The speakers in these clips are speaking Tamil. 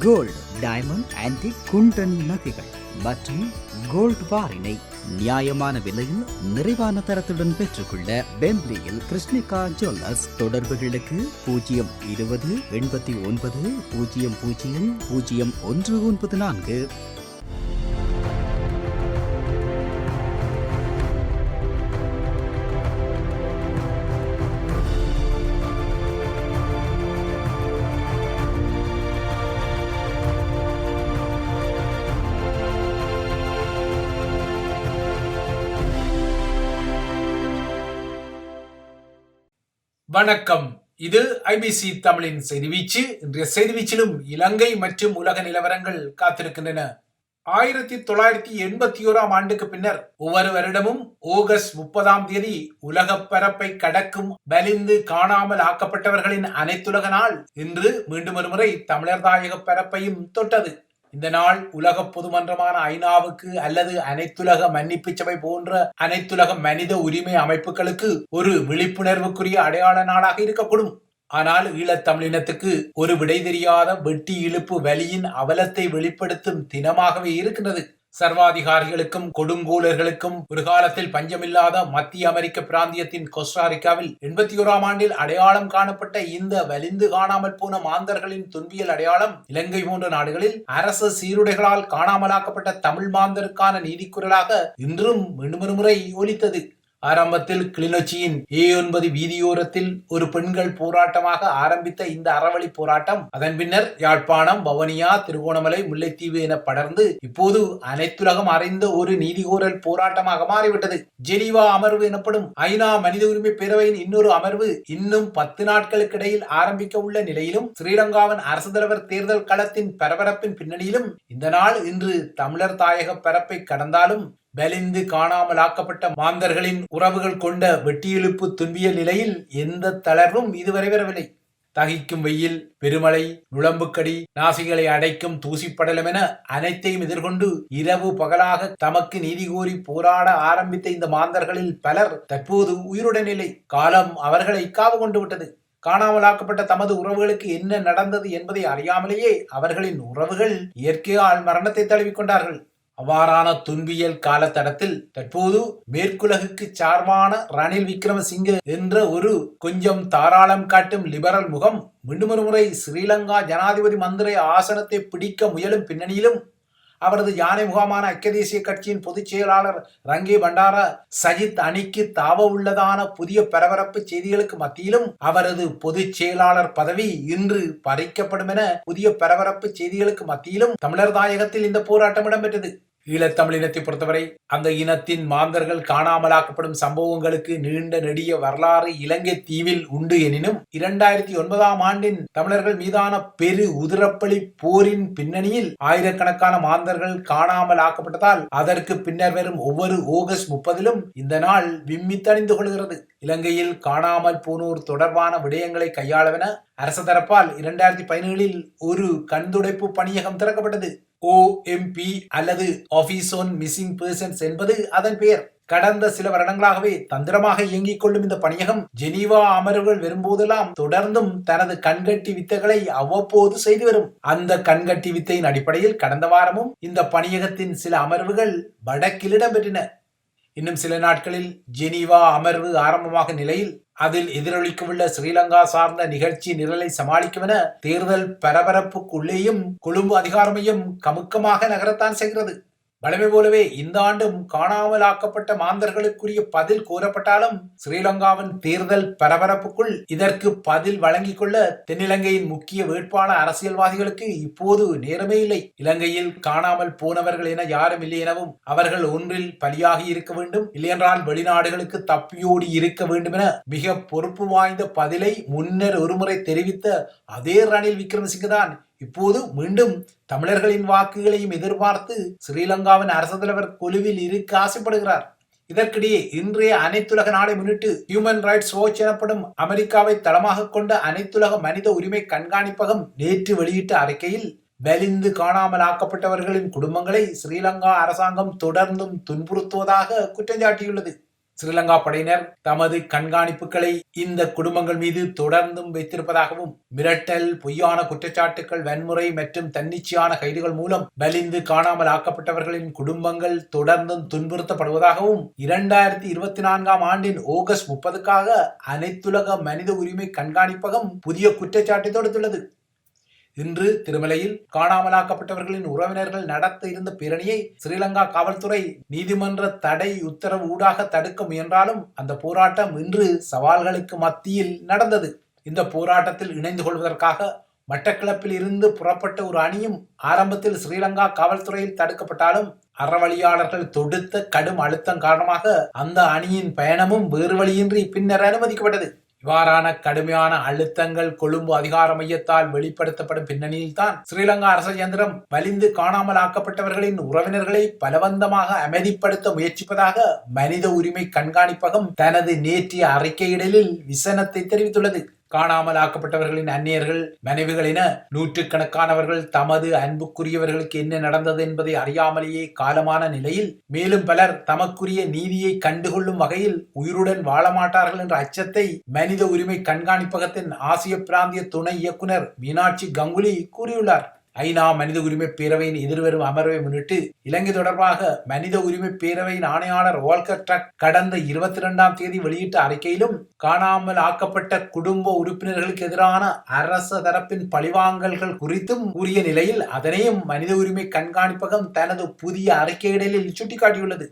கோல்டு டைமண்ட் ஆன்டிக் குண்டன் நகைகள் மற்றும் கோல்ட் பாரினை நியாயமான விலையில் நிறைவான தரத்துடன் பெற்றுக்கொள்ள பெம்ப்லியில் கிருஷ்ணிகா ஜுவல்லர்ஸ் தொடர்புகளுக்கு பூஜ்ஜியம் இருபது எண்பத்தி ஒன்பது பூஜ்ஜியம் பூஜ்ஜியம் பூஜ்ஜியம் ஒன்று ஒன்பது நான்கு. வணக்கம். இது ஐபிசி தமிழின் செய்தி வீச்சு. இன்றைய செய்தி வீச்சிலும் இலங்கை மற்றும் உலக நிலவரங்கள் காத்திருக்கின்றன. ஆயிரத்தி தொள்ளாயிரத்தி எண்பத்தி ஓராம் ஆண்டுக்கு பின்னர் ஒவ்வொரு வருடமும் ஆகஸ்ட் முப்பதாம் தேதி உலக பரப்பை கடக்கும் வலிந்து காணாமல் ஆக்கப்பட்டவர்களின் அனைத்துலக நாள் இன்று மீண்டும் ஒரு முறை தமிழர் தாயக பரப்பையும் தொட்டது. இந்த நாள் உலக பொதுமன்றமான ஐநாவுக்கு அல்லது அனைத்துலக மன்னிப்பு சபை போன்ற அனைத்துலக மனித உரிமை அமைப்புகளுக்கு ஒரு விழிப்புணர்வுக்குரிய அடையாள நாளாக இருக்கக்கூடும். ஆனால் ஈழத்தமிழினத்துக்கு ஒரு விடை தெரியாத வெட்டி இழுப்பு வலியின் அவலத்தை வெளிப்படுத்தும் தினமாகவே இருக்கின்றது. சர்வாதிகாரிகளுக்கும் கொடுங்கூலர்களுக்கும் ஒரு காலத்தில் பஞ்சமில்லாத மத்திய அமெரிக்க பிராந்தியத்தின் கொஸ்டாரிக்காவில் எண்பத்தி ஓராம் ஆண்டில் அடையாளம் காணப்பட்ட இந்த வலிந்து காணாமல் போன மாந்தர்களின் துன்பியல் அடையாளம் இலங்கை போன்ற நாடுகளில் அரச சீருடைகளால் காணாமலாக்கப்பட்ட தமிழ் மாந்தருக்கான நீதிக்குரலாக இன்றும் மீண்டும் ஒலித்தது. ஆரம்பத்தில் கிளிநொச்சியின் ஏ ஒன்பது வீதியோரத்தில் ஒரு பெண்கள் போராட்டமாக ஆரம்பித்த இந்த அறவழி போராட்டம். அதன் பின்னர் யாழ்ப்பாணம் வவனியா திருகோணமலை முல்லைத்தீவு என படர்ந்து இப்போது அனைத்துலகம் அறிந்த ஒரு நீதிகோரல் போராட்டமாக மாறிவிட்டது. ஜெனீவா அமர்வு எனப்படும் ஐநா மனித உரிமை பேரவையின் இன்னொரு அமர்வு இன்னும் பத்து நாட்களுக்கு இடையில் ஆரம்பிக்க உள்ள நிலையிலும் ஸ்ரீலங்காவின் அரசு தலைவர் தேர்தல் களத்தின் பரபரப்பின் பின்னணியிலும் இந்த நாள் இன்று தமிழர் தாயக பரப்பை கடந்தாலும் வலிந்து காணாமலாக்கப்பட்ட மாந்தர்களின் உறவுகள் கொண்ட வெட்டியெழுப்பு துன்பிய நிலையில் எந்த தளர்வும் இதுவரை வரவில்லை. தகிக்கும் வெயில் பெருமழை நுழம்புக்கடி நாசிகளை அடைக்கும் தூசிப்படலம் என அனைத்தையும் எதிர்கொண்டு இரவு பகலாக தமக்கு நீதி கோரி போராட ஆரம்பித்த இந்த மாந்தர்களில் பலர் தற்போது உயிருடன் இல்லை காலம் அவர்களை காவு கொண்டு விட்டது. காணாமலாக்கப்பட்ட தமது உறவுகளுக்கு என்ன நடந்தது என்பதை அறியாமலேயே அவர்களின் உறவுகள் இயற்கையால் மரணத்தை தழுவிக்கொண்டார்கள் அவ்வாறான துன்பியல் காலத்தடத்தில் தற்போது மேற்குலகுக்கு சார்பான ரணில் விக்ரமசிங்க என்ற ஒரு கொஞ்சம் தாராளம் காட்டும் லிபரல் முகம் மீண்டும் முறை ஸ்ரீலங்கா ஜனாதிபதி மந்திரி ஆசனத்தை பிடிக்க முயலும் பின்னணியிலும் அவரது யானை முகாமான ஐக்கிய தேசிய கட்சியின் பொதுச் செயலாளர் ரங்கே பண்டார சஜித் அணிக்கு தாவ உள்ளதான புதிய பரபரப்பு செய்திகளுக்கு மத்தியிலும் அவரது பொதுச் செயலாளர் பதவி இன்று பறிக்கப்படும் என புதிய பரபரப்பு செய்திகளுக்கு மத்தியிலும் தமிழர் தாயகத்தில் இந்த போராட்டம் இடம்பெற்றது. ஈழத்தமிழினத்தை பொறுத்தவரை அந்த இனத்தின் மாந்தர்கள் காணாமலாக்கப்படும் சம்பவங்களுக்கு நீண்ட நெடிய வரலாறு இலங்கை தீவில் உண்டு எனினும் இரண்டாயிரத்தி ஒன்பதாம் ஆண்டின் தமிழர்கள் மீதான பெரு உதிரப்பலி போரின் பின்னணியில் ஆயிரக்கணக்கான மாந்தர்கள் காணாமல் ஆக்கப்பட்டதால் அதற்கு பின்னர் வரும் ஒவ்வொரு ஆகஸ்ட் முப்பதிலும் இந்த நாள் விம்மித்தணிந்து கொள்கிறது. இலங்கையில் காணாமல் போனோர் தொடர்பான விடயங்களை கையாளவென அரசு தரப்பால் இரண்டாயிரத்தி பதினேழில் ஒரு கண்துடைப்பு பணியகம் திறக்கப்பட்டது. ஓஎம்பி அல்லது ஆபீஸ் ஆன் மிஸ்ஸிங் பர்சன்ஸ் என்பது அதன் பெயர். கடந்த சில வருடங்களாகவே தந்திரமாக இயங்கிக் கொள்ளும் இந்த பணியகம் ஜெனீவா அமர்வுகள் வரும்போதெல்லாம் தொடர்ந்தும் தனது கண்கட்டி வித்தைகளை அவ்வப்போது செய்து வரும். அந்த கண்கட்டி வித்தையின் அடிப்படையில் கடந்த வாரமும் இந்த பணியகத்தின் சில அமர்வுகள் வடக்கில் இடம்பெற்றன. இன்னும் சில நாட்களில் ஜெனீவா அமர்வு ஆரம்பமாக நிலையில் அதில் எதிரொலிக்கவுள்ள ஸ்ரீலங்கா சார்ந்த நிகழ்ச்சி நிரலை சமாளிக்கும் என தேர்தல் பரபரப்புக்குள்ளேயும் கொழும்பு அதிகாரமையும் கமுக்கமாக நகரத்தான் செய்கிறது. வளமை போலவே இந்த ஆண்டும் காணாமல் ஆக்கப்பட்ட மாந்தர்களுக்குரிய பதில் கூறப்பட்டாலும் ஸ்ரீலங்காவின் தேர்தல் பரபரப்புக்குள் இதற்கு பதில் வழங்கிக் கொள்ள தென்னிலங்கையின் முக்கிய வேட்பாளர் அரசியல்வாதிகளுக்கு இப்போது நேரமே இல்லை. இலங்கையில் காணாமல் போனவர்கள் என யாரும் இல்லை எனவும் அவர்கள் ஒன்றில் பலியாகி இருக்க வேண்டும். இல்லையென்றால் வெளிநாடுகளுக்கு தப்பியோடி இருக்க வேண்டும் என மிக பொறுப்பு வாய்ந்த பதிலை முன்னர் ஒருமுறை தெரிவித்த அதே ரணில் விக்ரமசிங்க தான் இப்போது மீண்டும் தமிழர்களின் வாக்குகளையும் எதிர்பார்த்து ஸ்ரீலங்காவின் அரசு தலைவர் குழுவில் இருக்க ஆசைப்படுகிறார். இதற்கிடையே இன்றைய அனைத்துலக நாளை முன்னிட்டு ஹியூமன் ரைட்ஸ் வாட்ச் எனப்படும் அமெரிக்காவை தளமாக கொண்ட அனைத்துலக மனித உரிமை கண்காணிப்பகம் நேற்று வெளியிட்ட அறிக்கையில் வலிந்து காணாமல் ஆக்கப்பட்டவர்களின் குடும்பங்களை ஸ்ரீலங்கா அரசாங்கம் தொடர்ந்தும் துன்புறுத்துவதாக குற்றம் சாட்டியுள்ளது. ஸ்ரீலங்கா படையினர் தமது கண்காணிப்புகளை இந்த குடும்பங்கள் மீது தொடர்ந்தும் வைத்திருப்பதாகவும் மிரட்டல் பொய்யான குற்றச்சாட்டுகள் வன்முறை மற்றும் தன்னிச்சையான கைதுகள் மூலம் வலிந்து காணாமல் ஆக்கப்பட்டவர்களின் குடும்பங்கள் தொடர்ந்தும் துன்புறுத்தப்படுவதாகவும் இரண்டாயிரத்தி இருபத்தி நான்காம் ஆண்டின் ஆகஸ்ட் முப்பதுக்காக அனைத்துலக மனித உரிமை கண்காணிப்பகம் புதிய குற்றச்சாட்டை தொடுத்துள்ளது. இன்று திருமலையில் காணாமலாக்கப்பட்டவர்களின் உறவினர்கள் நடத்த இருந்த பேரணியை ஸ்ரீலங்கா காவல்துறை நீதிமன்ற தடை உத்தரவு ஊடாக தடுக்க முயன்றாலும் அந்த போராட்டம் இன்று சவால்களுக்கு மத்தியில் நடந்தது. இந்த போராட்டத்தில் இணைந்து கொள்வதற்காக மட்டக்களப்பில் இருந்து புறப்பட்ட ஒரு அணியும் ஆரம்பத்தில் ஸ்ரீலங்கா காவல்துறையில் தடுக்கப்பட்டாலும் அறவழியாளர்கள் தொடுத்த கடும் அழுத்தம் காரணமாக அந்த அணியின் பயணமும் வேறு வழியின்றி பின்னர் அனுமதிக்கப்பட்டது. இவ்வாறான கடுமையான அழுத்தங்கள் கொழும்பு அதிகார மையத்தால் வெளிப்படுத்தப்படும் பின்னணியில்தான் ஸ்ரீலங்கா அரச இயந்திரம் வலிந்து காணாமல் ஆக்கப்பட்டவர்களின் உறவினர்களை பலவந்தமாக அமைதிப்படுத்த முயற்சிப்பதாக மனித உரிமை கண்காணிப்பகம் தனது நேற்றைய அறிக்கையிடலில் விசனத்தை தெரிவித்துள்ளது. காணாமல் ஆக்கப்பட்டவர்களின் அந்நியர்கள் மனைவிகள் என நூற்றுக்கணக்கானவர்கள் தமது அன்புக்குரியவர்களுக்கு என்ன நடந்தது என்பதை அறியாமலேயே காலமான நிலையில் மேலும் பலர் தமக்குரிய நீதியை கண்டுகொள்ளும் வகையில் உயிருடன் வாழமாட்டார்கள் என்ற அச்சத்தை மனித உரிமை கண்காணிப்பகத்தின் ஆசிய பிராந்திய துணை இயக்குனர் மீனாட்சி கங்குலி கூறியுள்ளார். ஐநா மனித உரிமை பேரவையின் எதிர்வரும் அமர்வை முன்னிட்டு இலங்கை தொடர்பாக மனித உரிமை பேரவையின் ஆணையாளர் வால்கர் ட்ரக் கடந்த இருபத்தி இரண்டாம் தேதி வெளியிட்ட அறிக்கையிலும் காணாமல் ஆக்கப்பட்ட குடும்ப உறுப்பினர்களுக்கு எதிரான அரச தரப்பின் பழிவாங்கல்கள் குறித்தும் கூறிய நிலையில் அதனையும் மனித உரிமை கண்காணிப்பகம் தனது புதிய அறிக்கையிடலில் சுட்டிக்காட்டியுள்ளது.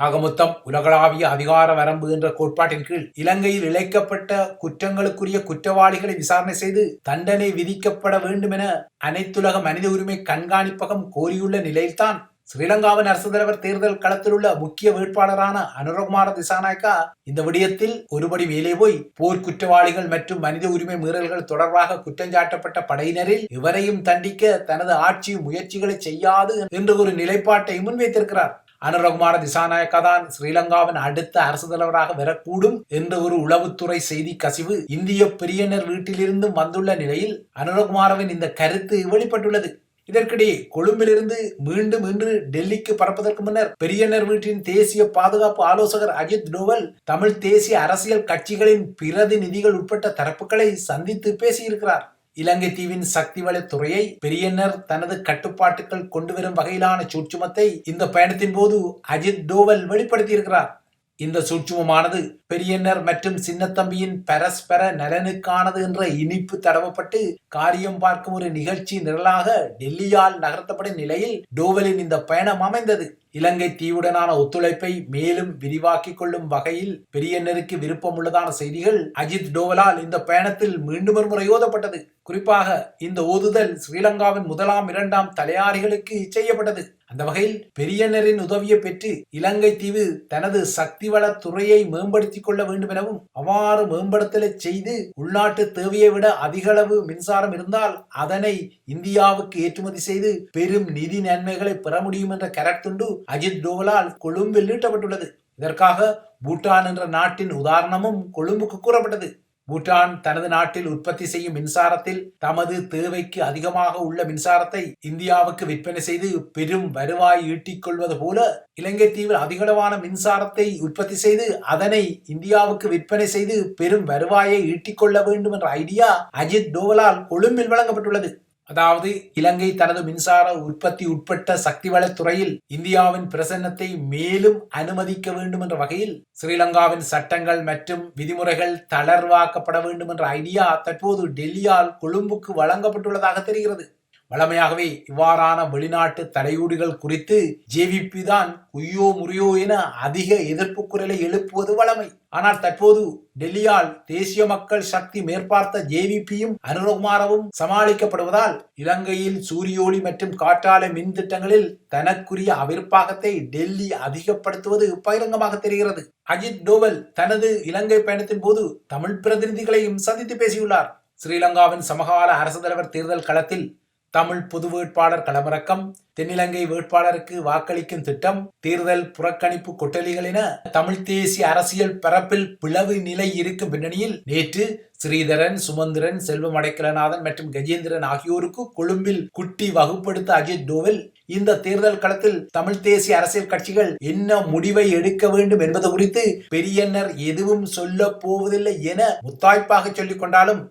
ஆக மொத்தம் உலகளாவிய அதிகார வரம்பு என்ற கோட்பாட்டின் கீழ் இலங்கையில் இழைக்கப்பட்ட குற்றங்களுக்குரிய குற்றவாளிகளை விசாரணை செய்து தண்டனை விதிக்கப்பட வேண்டும் என அனைத்துலக மனித உரிமை கண்காணிப்பகம் கோரியுள்ள நிலையில்தான் ஸ்ரீலங்காவின் அரசு தலைவர் தேர்தல் களத்தில் உள்ள முக்கிய வேட்பாளரான அனுரகுமார திசாநாயக்கா இந்த விடயத்தில் ஒருபடி மேலே போய் போர் குற்றவாளிகள் மற்றும் மனித உரிமை மீறல்கள் தொடர்பாக குற்றஞ்சாட்டப்பட்ட படையினரில் இவரையும் தண்டிக்க தனது ஆட்சி முயற்சிகளை செய்யாது என்ற ஒரு நிலைப்பாட்டை முன்வைத்திருக்கிறார். அனுரகுமார திசாநாயக்கா தான் ஸ்ரீலங்காவின் அடுத்த அரசு தலைவராக வரக்கூடும் என்ற ஒரு உளவுத்துறை செய்தி கசிவு இந்திய பெரியனர் வீட்டிலிருந்து வந்துள்ள நிலையில் அனுரகுமாரவின் இந்த கருத்து வெளிப்பட்டுள்ளது. இதற்கிடையே கொழும்பிலிருந்து மீண்டும் இன்று டெல்லிக்கு பறப்பதற்கு முன்னர் பெரியனர் வீட்டின் தேசிய பாதுகாப்பு ஆலோசகர் அஜித் டோவல் தமிழ் தேசிய அரசியல் கட்சிகளின் பிரதிநிதிகள் உட்பட்ட தரப்புகளை சந்தித்து பேசியிருக்கிறார். இலங்கை தீவின் சக்தி வள துறையை பெரியனர் தனது கட்டுப்பாட்டுக்குள் கொண்டு வரும் வகையிலான சூட்சுமத்தை இந்த பயணத்தின் போது அஜித் டோவல் வெளிப்படுத்தியிருக்கிறார். இந்த சூட்சுமமானது பெரியனர் மற்றும் சின்னத்தம்பியின் பரஸ்பர நலனுக்கானது என்ற இனிப்பு தடவப்பட்டு காரியம் பார்க்கும் ஒரு நிகழ்ச்சி நிரலாக டெல்லியால் நகர்த்தப்படும் நிலையில் டோவலின் இந்த பயணம் அமைந்தது. இலங்கை தீவுடனான ஒத்துழைப்பை மேலும் விரிவாக்கிக் கொள்ளும் வகையில் பெரியனருக்கு விருப்பமுள்ளதான செய்திகள் அஜித் டோவலால் இந்த பயணத்தில் மீண்டும் ஒரு முறை ஓதப்பட்டது. குறிப்பாக இந்த ஓதுதல் ஸ்ரீலங்காவின் முதலாம் இரண்டாம் தலையாரிகளுக்கு செய்யப்பட்டது. அந்த வகையில் பெரியனரின் உதவியை பெற்று இலங்கை தீவு தனது சக்தி வள துறையை மேம்படுத்திக் கொள்ள வேண்டும் எனவும் அவ்வாறு மேம்படுத்தலை செய்து உள்நாட்டு தேவையை விட அதிகளவு மின்சாரம் இருந்தால் அதனை இந்தியாவுக்கு ஏற்றுமதி செய்து பெரும் நிதி நன்மைகளை பெற முடியும் என்ற கரத்துண்டு அஜித் டோவலால் கொழும்பில் நீட்டப்பட்டுள்ளது. இதற்காக பூட்டான் என்ற நாட்டின் உதாரணமும் கொழும்புக்கு கூறப்பட்டது. பூட்டான் தனது நாட்டில் உற்பத்தி செய்யும் மின்சாரத்தில் தமது தேவைக்கு அதிகமாக உள்ள மின்சாரத்தை இந்தியாவுக்கு விற்பனை செய்து பெரும் வருவாய் ஈட்டிக் கொள்வது போல இலங்கை தீவில் அதிகளவான மின்சாரத்தை உற்பத்தி செய்து அதனை இந்தியாவுக்கு விற்பனை செய்து பெரும் வருவாயை ஈட்டிக் கொள்ள வேண்டும் என்ற ஐடியா அஜித் டோவலால் கொழும்பில் வழங்கப்பட்டுள்ளது. அதாவது இலங்கை தனது மின்சார உற்பத்தி உட்பட்ட சக்தி வளத்துறையில் இந்தியாவின் பிரசன்னத்தை மேலும் அனுமதிக்க வேண்டும் என்ற வகையில் ஸ்ரீலங்காவின் சட்டங்கள் மற்றும் விதிமுறைகள் தளர்வாக்கப்பட வேண்டும் என்ற ஐடியா தற்போது டெல்லியால் கொழும்புக்கு வழங்கப்பட்டுள்ளதாக தெரிகிறது. வழமையாகவே இவ்வாறான வெளிநாட்டு தடையூடுகள் குறித்து ஜேவிபி தான் குய்யோ முறியோ என அதிக எதிர்ப்பு குரலை எழுப்புவது வழமை ஆனால் தற்போது டெல்லியால் தேசிய மக்கள் சக்தி மேற்பார்த்த ஜேவிபியும் அனுரகுமாரவும் சமாளிக்கப்படுவதால் இலங்கையில் சூரியோலி மற்றும் காற்றாலை மின் திட்டங்களில் தனக்குரிய அவிர்ப்பாகத்தை டெல்லி அதிகப்படுத்துவது பகிரங்கமாக தெரிகிறது. அஜித் டோவல் தனது இலங்கை பயணத்தின் போது தமிழ் பிரதிநிதிகளையும் சந்தித்து பேசியுள்ளார். ஸ்ரீலங்காவின் சமகால அரசு தலைவர் தேர்தல் களத்தில் தமிழ் பொது வேட்பாளர் களமிறக்கம் தென்னிலங்கை வேட்பாளருக்கு வாக்களிக்கும் திட்டம் தேர்தல் புறக்கணிப்பு கொட்டலிகள் என தமிழ் தேசிய அரசியல் பரப்பில் பிளவு நிலை இருக்கும் பின்னணியில் நேற்று ஸ்ரீதரன் சுமந்திரன் செல்வம் அடைக்கலநாதன் மற்றும் கஜேந்திரன் ஆகியோருக்கு கொழும்பில் குட்டி வகுப்படுத்த அஜித் டோவல் இந்த தேர்தல் களத்தில் தமிழ் தேசிய அரசியல் கட்சிகள் என்ன முடிவை எடுக்க வேண்டும் என்பது குறித்து பெரியன்னர் எதுவும் சொல்ல போவதில்லை என முத்தாய்ப்பாக சொல்லிக் கொண்டாலும்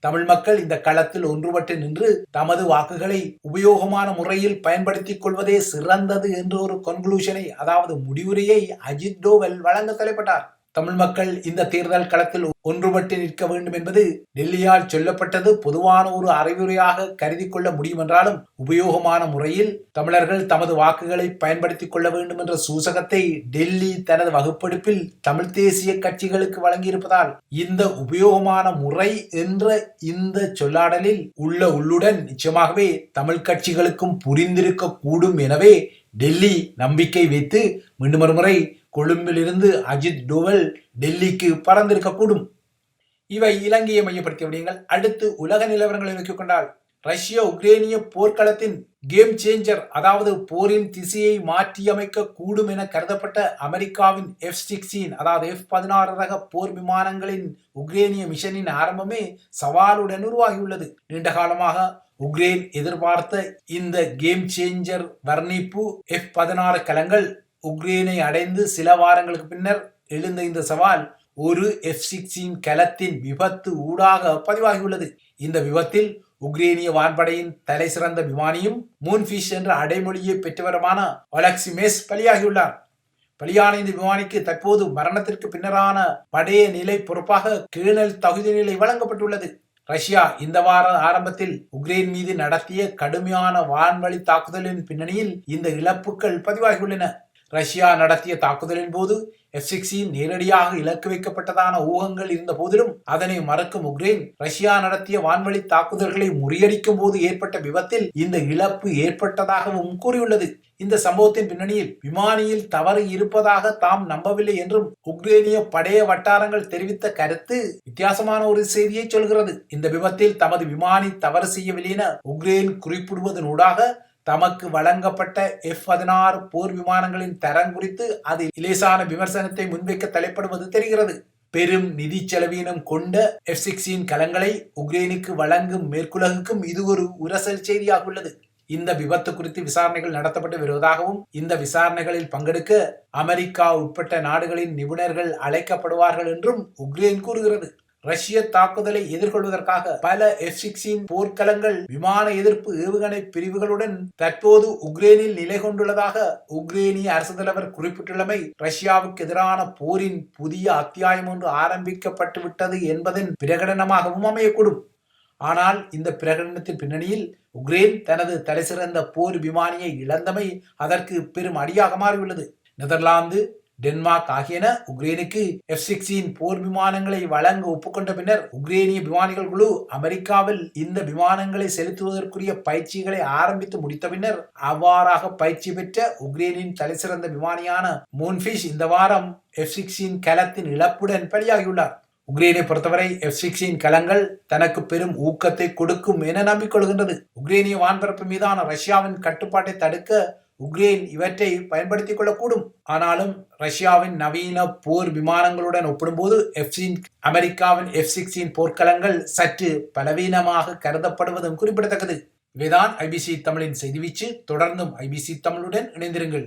தமிழ் மக்கள் இந்த களத்தில் ஒன்றுபட்டு நின்று தமது வாக்குகளை உபயோகமான முறையில் பயன்படுத்திக் கொள்வதே சிறந்தது என்ற ஒரு கன்க்ளூஷனை அதாவது முடிவுரையை அஜித் டோவல் வழங்க தலைப்பட்டார். தமிழ் மக்கள் இந்த தேர்தல் களத்தில் ஒன்றுபட்டு நிற்க வேண்டும் என்பது டெல்லியால் சொல்லப்பட்டது பொதுவான ஒரு அறிவுரையாக கருதி கொள்ள முடியும் என்றாலும் உபயோகமான முறையில் தமிழர்கள் தமது வாக்குகளை பயன்படுத்திக் கொள்ள வேண்டும் என்ற சூசகத்தை டெல்லி தனது வகுப்பெடுப்பில் தமிழ் தேசிய கட்சிகளுக்கு வழங்கியிருப்பதால் இந்த உபயோகமான முறை என்ற இந்த சொல்லாடலில் உள்ள உள்ளுடன் நிச்சயமாகவே தமிழ் கட்சிகளுக்கும் புரிந்திருக்க கூடும் எனவே டெல்லி நம்பிக்கை வைத்து மீண்டும் ஒருமுறை கொழும்பிலிருந்து அஜித் டோவல் டெல்லிக்கு பறந்திருக்கக்கூடும். இவை இலங்கையை மையப்படுத்திய விடயங்கள் அடுத்து உலக நிலவரங்களை நோக்கிக் கொண்டால் ரஷ்ய உக்ரேனிய போர்க்களத்தின் கேம் சேஞ்சர் அதாவது போரின் திசையை மாற்றியமைக்க கூடும் என கருதப்பட்ட அமெரிக்காவின் எஃப் சிக்ஸ்டீன் அதாவது எஃப் பதினாறு ரக போர் விமானங்களின் உக்ரேனிய மிஷனின் ஆரம்பமே சவாலுடன் உருவாகியுள்ளது. நீண்ட காலமாக உக்ரைன் எதிர்பார்த்த இந்த கேம் சேஞ்சர் வர்ணிப்பு எஃப் பதினாறு கலங்கள் உக்ரைனை அடைந்து சில வாரங்களுக்கு பின்னர் எழுந்த இந்த சவால் ஒரு எஃப் சிக்ஸின் கலத்தின் விபத்து ஊடாக பதிவாகியுள்ளது. இந்த விபத்தில் உக்ரேனிய வான்படையின் தலை சிறந்த விமானியும் மூன்ஃபிஷ் என்ற அடைமொழியை பெற்றவருமான ஒலக்சிமேஸ் பலியாகியுள்ளார். பலியான இந்த விமானிக்கு தற்போது மரணத்திற்கு பின்னரான படைய நிலை பொறுப்பாக கேணல் தகுதி நிலை வழங்கப்பட்டுள்ளது. ரஷ்யா இந்த வார ஆரம்பத்தில் உக்ரைன் மீது நடத்திய கடுமையான வான்வழி தாக்குதலின் பின்னணியில் இந்த இழப்புகள் பதிவாகியுள்ளன. ரஷ்யா நடத்திய தாக்குதலின் போது எஃப் நேரடியாக இலக்கு வைக்கப்பட்டதான ஊகங்கள் இருந்த போதிலும் அதனை மறக்கும் உக்ரைன் ரஷ்யா நடத்திய வான்வழி தாக்குதல்களை முறியடிக்கும் போது ஏற்பட்ட விபத்தில் இந்த இழப்பு ஏற்பட்டதாகவும் கூறியுள்ளது. இந்த சம்பவத்தின் பின்னணியில் விமானியில் தவறு இருப்பதாக தாம் நம்பவில்லை என்றும் உக்ரேனிய படைய வட்டாரங்கள் தெரிவித்த கருத்து வித்தியாசமான ஒரு செய்தியை சொல்கிறது. இந்த விபத்தில் தமது விமானி தவறு செய்யவில்லை என உக்ரைன் குறிப்பிடுவதனூடாக தமக்கு வழங்கப்பட்ட எஃப் பதினாறு போர் விமானங்களின் தரம் குறித்து அது இலேசான விமர்சனத்தை முன்வைக்க தலைப்படுவது தெரிகிறது. பெரும் நிதி செலவீனம் கொண்ட எஃப் சிக்ஸின் கலங்களை உக்ரைனுக்கு வழங்கும் மேற்குலகுக்கும் இது ஒரு உரசல் செய்தியாக உள்ளது. இந்த விபத்து குறித்து விசாரணைகள் நடத்தப்பட்டு வருவதாகவும் இந்த விசாரணைகளில் பங்கெடுக்க அமெரிக்கா உட்பட்ட நாடுகளின் நிபுணர்கள் அழைக்கப்படுவார்கள் என்றும் உக்ரைன் கூறுகிறது. ரஷ்ய தாக்குதலை எதிர்கொள்வதற்காக பல எஃப் சிக்ஸின் போர்க்களங்கள் விமான எதிர்ப்பு ஏவுகணை பிரிவுகளுடன் தற்போது உக்ரைனில் நிலை கொண்டுள்ளதாக உக்ரைனிய அரசு தலைவர் குறிப்பிட்டுள்ளமை ரஷ்யாவுக்கு எதிரான போரின் புதிய அத்தியாயம் ஒன்று ஆரம்பிக்கப்பட்டு விட்டது என்பதன் பிரகடனமாகவும் அமையக்கூடும். ஆனால் இந்த பிரகடனத்தின் பின்னணியில் உக்ரைன் தனது தலைசிறந்த போர் விமானியை இழந்தமை அதற்கு பெரும் அடியாக மாறியுள்ளது. நெதர்லாந்து டென்மார்க் ஆகியன உக்ரைனுக்கு எஃப் சிக்ஸ்டீன் போர் விமானங்களை வழங்க ஒப்புக்கொண்ட பின்னர் உக்ரைனிய விமானிகள் குழு அமெரிக்காவில் இந்த விமானங்களை செலுத்துவதற்குரிய பயிற்சிகளை ஆரம்பித்து முடித்த பின்னர் அவ்வாறாக பயிற்சி பெற்ற உக்ரைனின் தலைசிறந்த விமானியான மூன்ஃபிஷ் இந்த வாரம் எஃப் சிக்ஸ்டீன் கலத்தின் இழப்புடன் பலியாகியுள்ளார். உக்ரைனை பொறுத்தவரை எஃப் சிக்ஸ்டீன் கலங்கள் தனக்கு பெரும் ஊக்கத்தை கொடுக்கும் என நம்பிக்கொள்கின்றது. உக்ரைனிய வான்பரப்பு மீதான ரஷ்யாவின் கட்டுப்பாட்டை தடுக்க உக்ரைன் இவற்றை பயன்படுத்திக் கொள்ளக்கூடும் ஆனாலும் ரஷ்யாவின் நவீன போர் விமானங்களுடன் ஒப்பிடும்போது எஃப்சின் அமெரிக்காவின் எஃப் சிக்ஸின் போர்க்களங்கள் சற்று பலவீனமாக கருதப்படுவதும் குறிப்பிடத்தக்கது. இவைதான் ஐபிசி தமிழின் செய்திவீச்சு தொடர்ந்தும் ஐபிசி தமிழுடன் இணைந்திருங்கள்.